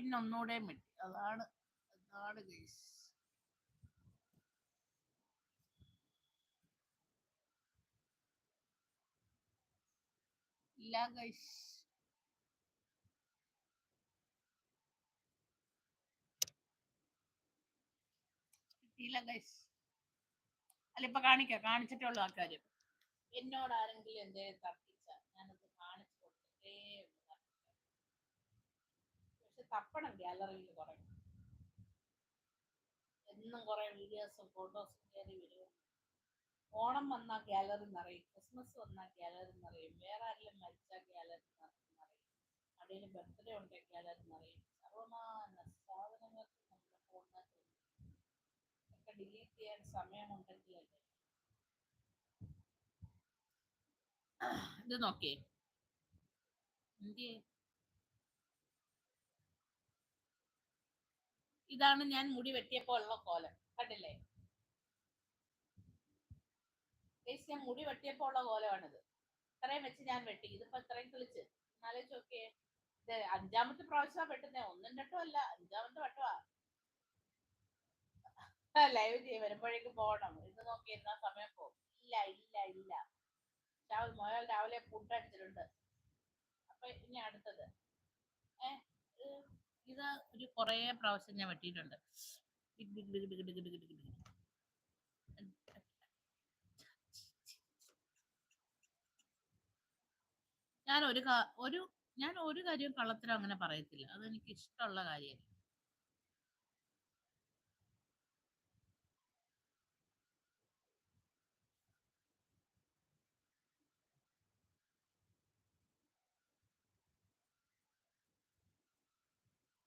പിന്നെ ഒന്നുകൂടെ വെട്ടി അതാണ് അതാണ് ഗൈസ് ഇല്ല ഗൈസ് കിട്ടിയില്ല ഗൈസ് അല്ല ഇപ്പൊ കാണിക്കാം. കാണിച്ചിട്ടുള്ള ആൾക്കാര് എന്നോട് ആരെങ്കിലും എന്തെങ്കിലും തർക്കിച്ചാൽ ഞാനത് കാണിച്ചു കൊടുത്തിട്ടേ ഉള്ളൂ തർക്കിക്കാൻ. പക്ഷെ തപ്പണം ഗാലറിയിൽ കുറെ. എന്നും കുറെ വീഡിയോസും ഫോട്ടോസും കയറി വരും. ഓണം വന്നാൽ ഗാലറി നിറയും ക്രിസ്മസ് വന്നാൽ ഗാലറി നിറയും വേറെ ആരെല്ലാം മരിച്ചാൽ ഗാലറി നിറയും അടിയിൽ ബർത്ത്ഡേ ഉണ്ടെങ്കിൽ ഗാലറി നിറയും സർവമാന സാധനങ്ങൾക്ക് നമ്മുടെ ഫോണിനകത്ത് ഒക്കെ ഡിലീറ്റ് ചെയ്യാൻ സമയമുണ്ടെങ്കിലല്ലേ ഇത് നോക്കിയേ. എന്തിയേ? ഇതാണ് ഞാൻ മുടി വെട്ടിയപ്പോൾ ഉള്ള കോലം. കണ്ടില്ലേ? ഞാൻ മുടി വെട്ടിയപ്പോൾ ഉള്ള കോലമാണിത്. ഇത്രയും വെച്ച് ഞാൻ വെട്ടി. ഇതിപ്പോ ഇത്രയും കിളിച്ച് ആലോചിച്ച് നോക്കിയേ ഇത് അഞ്ചാമത്തെ പ്രാവശ്യമാ വെട്ടുന്നേ. ഒന്നും രണ്ടും അല്ല. അഞ്ചാമത്തെ വട്ടമാ. ലൈവ് ചെയ്യും. വരുമ്പോഴേക്കും പോകണം ഇത് നോക്കി എന്നാ സമയം പോകും. ഇല്ല ഇല്ല ഇല്ല. രാവിലെ മോയാൽ രാവിലെ ഫുഡ് അടിച്ചിട്ടുണ്ട്. അപ്പൊ ഇനി അടുത്തത്. ഏ ഇത് ഒരു കുറേ പ്രാവശ്യം ഞാൻ വെട്ടിയിട്ടുണ്ട്. ഞാൻ ഒരു ഒരു ഞാൻ ഒരു കാര്യവും കള്ളത്തരം അങ്ങനെ പറയത്തില്ല. അതെനിക്ക് ഇഷ്ടമുള്ള കാര്യമല്ല.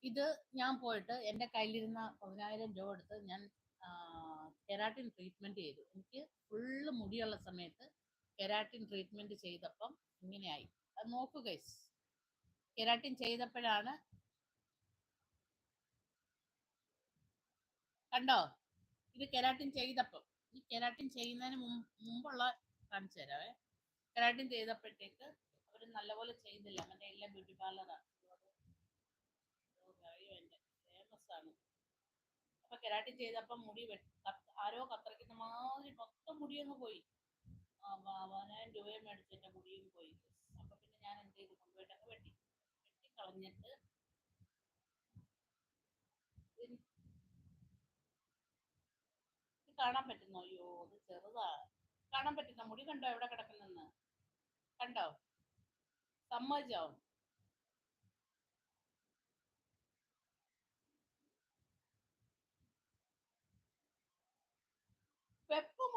ഇത് ഞാൻ പോയിട്ട് എന്റെ കയ്യിലിരുന്ന പതിനായിരം രൂപ എടുത്ത് ഞാൻ കെരാട്ടിൻ ട്രീറ്റ്മെന്റ് ചെയ്തു. എനിക്ക് ഫുള്ള് മുടിയുള്ള സമയത്ത് കെരാട്ടിൻ ട്രീറ്റ്മെന്റ് ചെയ്തപ്പം ഇങ്ങനെയായി. അത് നോക്കുക കെരാട്ടിൻ ചെയ്തപ്പോഴാണ് കണ്ടോ? ഇത് കെരാട്ടിൻ ചെയ്തപ്പം. ഈ കെരാട്ടിൻ ചെയ്യുന്നതിന് മുമ്പുള്ള കാണിച്ചു തരാവേ. കെരാട്ടിൻ ചെയ്തപ്പോഴത്തേക്ക് അവർ നല്ലപോലെ ചെയ്തില്ല. മറ്റേ എല്ലാ ബ്യൂട്ടി പാർലറാണ് ആണ് അപ്പൊ കെരാട്ടിൻ ചെയ്തപ്പം മുടി ആരോ കത്രക്കുന്ന മാതിരി മൊത്തം മുടി അങ്ങ് പോയി പതിനായിരം രൂപയും മേടിച്ച് എന്റെ മുടിയും പോയി. അപ്പൊ പിന്നെ ഞാൻ എന്ത് ചെയ്തു? കൊണ്ടുപോയിട്ടൊക്കെ വെട്ടി വെട്ടി കളഞ്ഞിട്ട് കാണാൻ പറ്റുന്നു? അയ്യോ അത് ചെറുതാ. കാണാൻ പറ്റുന്ന മുടി കണ്ടോ? എവിടെ കിടക്കുന്നെന്ന്? കണ്ടോ? സമ്മതിച്ചോ?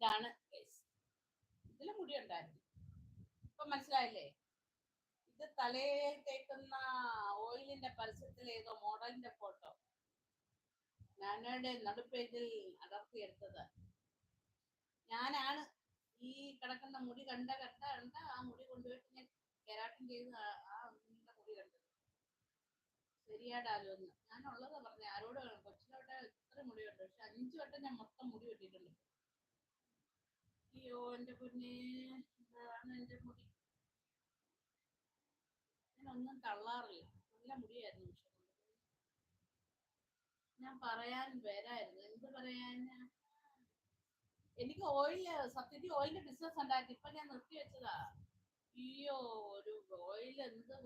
ഇതാണ് case. മുടി ഉണ്ടായിരുന്നു ഇപ്പൊ മനസ്സിലായില്ലേ? ഇത് തലയിൽ തേക്കുന്ന ഓയിലിന്റെ പരസ്യത്തിൽ ഏതോ മോഡലിന്റെ ഫോട്ടോ. നാനയുടെ നടുപ്പേജിൽ അടർത്തിയെടുത്തത് ഞാനാണ് ഈ കിടക്കുന്ന മുടി കണ്ട കണ്ട കണ്ട ആ മുടി കൊണ്ടുപോയിട്ട് ഞാൻ കെരാട്ടിൻ ചെയ്ത് ആ- നീണ്ട മുടി കണ്ടത്. ശരിയാടാലോ എന്ന്. ഞാൻ ഉള്ളതാ പറഞ്ഞ ആരോട് കൊച്ചിലോട്ട് ഇത്ര കണ്ടു പക്ഷെ അഞ്ചു വട്ടം ഞാൻ മൊത്തം മുടി വെട്ടിയിട്ടുണ്ട്. അയ്യോ എന്റെ പൊന്നെ. ഇതാണ് എന്റെ മുടി. ഞാനൊന്നും തള്ളാറില്ല. നല്ല മുടിയായിരുന്നു പക്ഷെ. ഞാൻ പറയാൻ വരായിരുന്നു എന്ത് പറയാൻ? എനിക്ക് ഓയിൽ സത്യത്തിൽ ഓയിലിന്റെ ബിസിനസ് ഉണ്ടായിരുന്നു. ഇപ്പൊ ഞാൻ നിർത്തി വെച്ചതാ അയ്യോ ഒരു ഓയിൽ എന്ത്